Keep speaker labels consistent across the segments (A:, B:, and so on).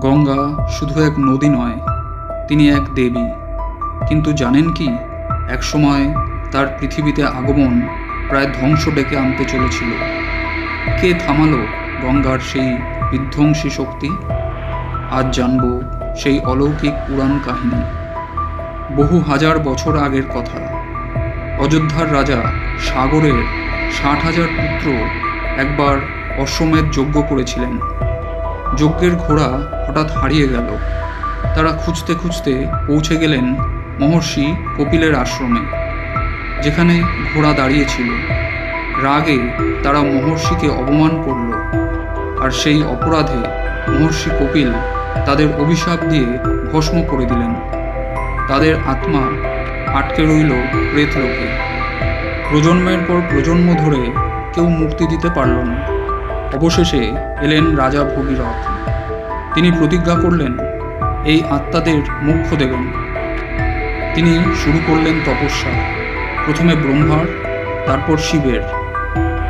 A: গঙ্গা শুধু এক নদী নয়, তিনি এক দেবী। কিন্তু জানেন কি, একসময় তার পৃথিবীতে আগমন প্রায় ধ্বংস ডেকে আনতে চলেছিল। কে থামালো গঙ্গার সেই বিধ্বংসী শক্তি? আজ জানব সেই অলৌকিক পুরাণ কাহিনী। বহু হাজার বছর আগের কথা। অযোধ্যার রাজা সাগরের ষাট হাজার পুত্র একবার অশ্বমেধ যজ্ঞ করেছিলেন। যজ্ঞের ঘোড়া হঠাৎ হারিয়ে গেল। তারা খুঁজতে খুঁজতে পৌঁছে গেলেন মহর্ষি কপিলের আশ্রমে, যেখানে ঘোড়া দাঁড়িয়েছিল। রাগে তারা মহর্ষিকে অপমান করল আর সেই অপরাধে মহর্ষি কপিল তাদের অভিশাপ দিয়ে ভস্ম করে দিলেন। তাদের আত্মা আটকে রইল প্রেতলোকে। প্রজন্মের পর প্রজন্ম ধরে কেউ মুক্তি দিতে পারল না। অবশেষে এলেন রাজা ভগীরথ। তিনি প্রতিজ্ঞা করলেন, এই আত্মাদের মুখ্য দেবেন। তিনি শুরু করলেন তপস্যা, প্রথমে ব্রহ্মার, তারপর শিবের।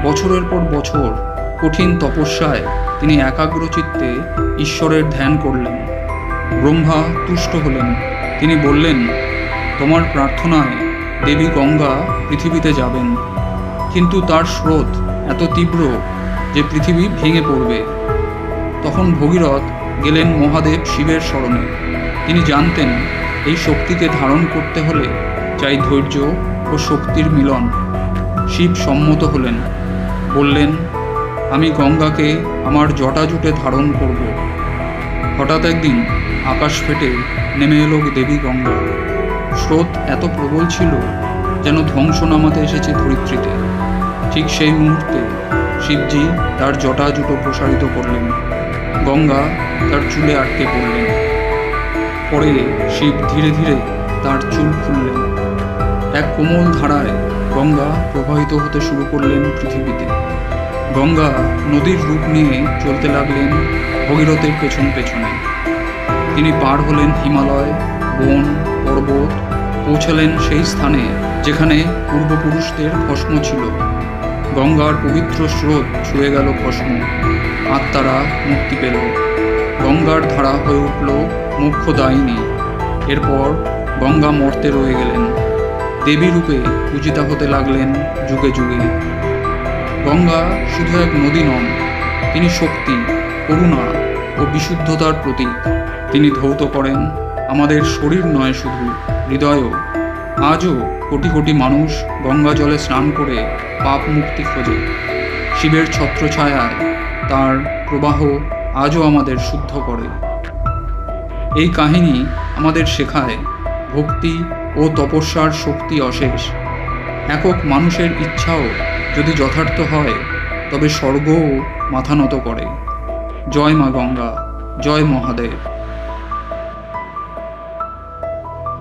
A: বছরের পর বছর কঠিন তপস্যায় তিনি একাগ্রচিত্তে ঈশ্বরের ধ্যান করলেন। ব্রহ্মা তুষ্ট হলেন। তিনি বললেন, তোমার প্রার্থনায় দেবী গঙ্গা পৃথিবীতে যাবেন। কিন্তু তার স্রোত এত তীব্র যে পৃথিবী ভেঙে পড়বে। তখন ভগীরথ গেলেন মহাদেব শিবের স্মরণে তিনি জানতেন, এই শক্তিকে ধারণ করতে হলে চাই ধৈর্য ও শক্তির মিলন। শিব সম্মত হলেন। বললেন, আমি গঙ্গাকে আমার জটাজুটে ধারণ করব। হঠাৎ একদিন আকাশ ফেটে নেমে এলো দেবী গঙ্গা। স্রোত এত প্রবল ছিল যেন ধ্বংস নামাতে এসেছে ধরিত্রীতে। ঠিক সেই মুহূর্তে শিবজি তার জটা জুটো প্রসারিত করলেন। গঙ্গা তার চুলে আটকে পড়লেন। পরে শিব ধীরে ধীরে তার চুল খুললেন। এক কোমল ধারায় গঙ্গা প্রবাহিত হতে শুরু করলেন পৃথিবীতে। গঙ্গা নদীর রূপ নিয়ে চলতে লাগলেন ভগীরথের পেছন পেছনে। তিনি পার হলেন হিমালয়, বন, পর্বত, পৌঁছালেন সেই স্থানে যেখানে পূর্বপুরুষদের ভস্ম ছিল। গঙ্গার পবিত্র স্রোত ছুঁয়ে গেল ভস্ম আত্মারা মুক্তি পেল। গঙ্গার ধারা হয়ে উঠল মুখ্য দায়িনী এরপর গঙ্গা মর্তে রয়ে গেলেন। দেবী রূপে পূজিতা হতে লাগলেন যুগে যুগে। গঙ্গা শুধু এক নদী নন, তিনি শক্তি, করুণা ও বিশুদ্ধতার প্রতীক। তিনি ধৌত করেন, আমাদের শরীর নয় শুধু, হৃদয়ও। আজও কোটি কোটি মানুষ গঙ্গা জলে স্নান করে পাপ মুক্তি খোঁজে। শিবের ছত্রছায়ায় তার প্রবাহ আজও আমাদের শুদ্ধ করে। এই কাহিনী আমাদের শেখায় ভক্তি ও তপস্যার শক্তি অশেষ। একক মানুষের ইচ্ছাও যদি যথার্থ হয়, তবে স্বর্গও মাথা নত করে। জয় মা গঙ্গা, জয় মহাদেব।